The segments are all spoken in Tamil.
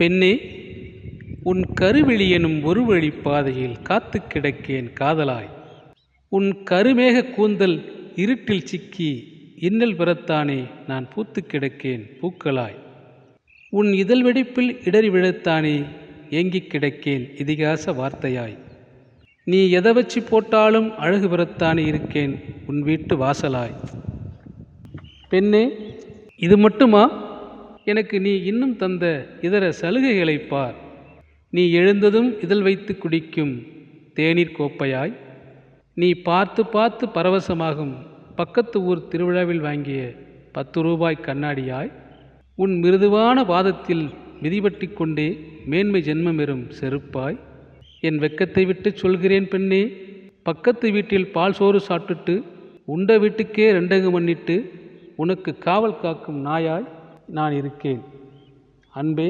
பெண்ணே உன் கருவெளி எனும் ஒரு வழி பாதையில் காத்து கிடக்கேன் காதலாய். உன் கருமேக கூந்தல் இருட்டில் சிக்கி இன்னல் பெறத்தானே நான் பூத்து கிடக்கேன் பூக்களாய். உன் இதழ் வெடிப்பில் இடறி விழத்தானே ஏங்கிக் கிடக்கேன் இதிகாச வார்த்தையாய். நீ எதை வச்சு போட்டாலும் அழகு பெறத்தானே இருக்கேன் உன் வீட்டு வாசலாய். பெண்ணே இது மட்டுமா? எனக்கு நீ இன்னும் தந்த இதர சலுகைகளை பார். நீ எழுந்ததும் இதழ் வைத்து குடிக்கும் தேநீர் கோப்பையாய். நீ பார்த்து பார்த்து பரவசமாகும் பக்கத்து ஊர் திருவிழாவில் வாங்கிய பத்து ரூபாய் கண்ணாடியாய். உன் மிருதுவான பாதத்தில் மிதிபட்டி கொண்டே மேன்மை ஜென்மமெறும் செருப்பாய். என் வெக்கத்தை விட்டு சொல்கிறேன் பெண்ணே. பக்கத்து வீட்டில் பால் சோறு சாப்பிட்டுட்டு உண்ட வீட்டுக்கே ரெண்டங்கு மண்ணிட்டு உனக்கு காவல் காக்கும் நாயாய். நான் இருக்கேன். அன்பே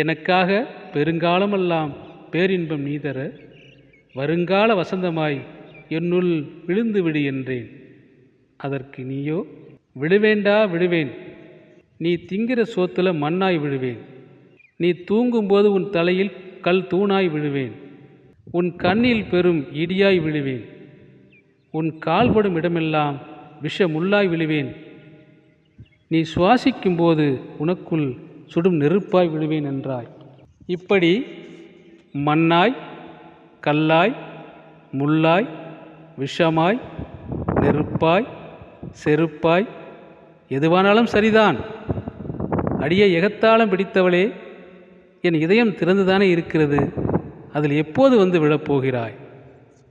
எனக்காக பெருங்காலமெல்லாம் பேரின்பம் நீதர வருங்கால வசந்தமாய் என்னுள் விழுந்து விடு என்றேன். அதற்கு நீயோ விடுவேண்டா விடுவேன். நீ திங்கிற சோத்துல மண்ணாய் விழுவேன் நீ தூங்கும்போது உன் தலையில் கல் தூணாய் விழுவேன் உன் கண்ணில் பெரும் இடியாய் விழுவேன். உன் கால்படும் இடமெல்லாம் விஷமுள்ளாய் விழுவேன். நீ சுவாசிக்கும்போது உனக்குள் சுடும் நெருப்பாய் விழுவேன் என்றாய். இப்படி மண்ணாய் கல்லாய் முள்ளாய் விஷமாய் நெருப்பாய் செருப்பாய் எதுவானாலும் சரிதான். அடியை எகத்தாளம் பிடித்தவளே என் இதயம் திறந்துதானே இருக்கிறது அதில் எப்போது வந்து விழப்போகிறாய்?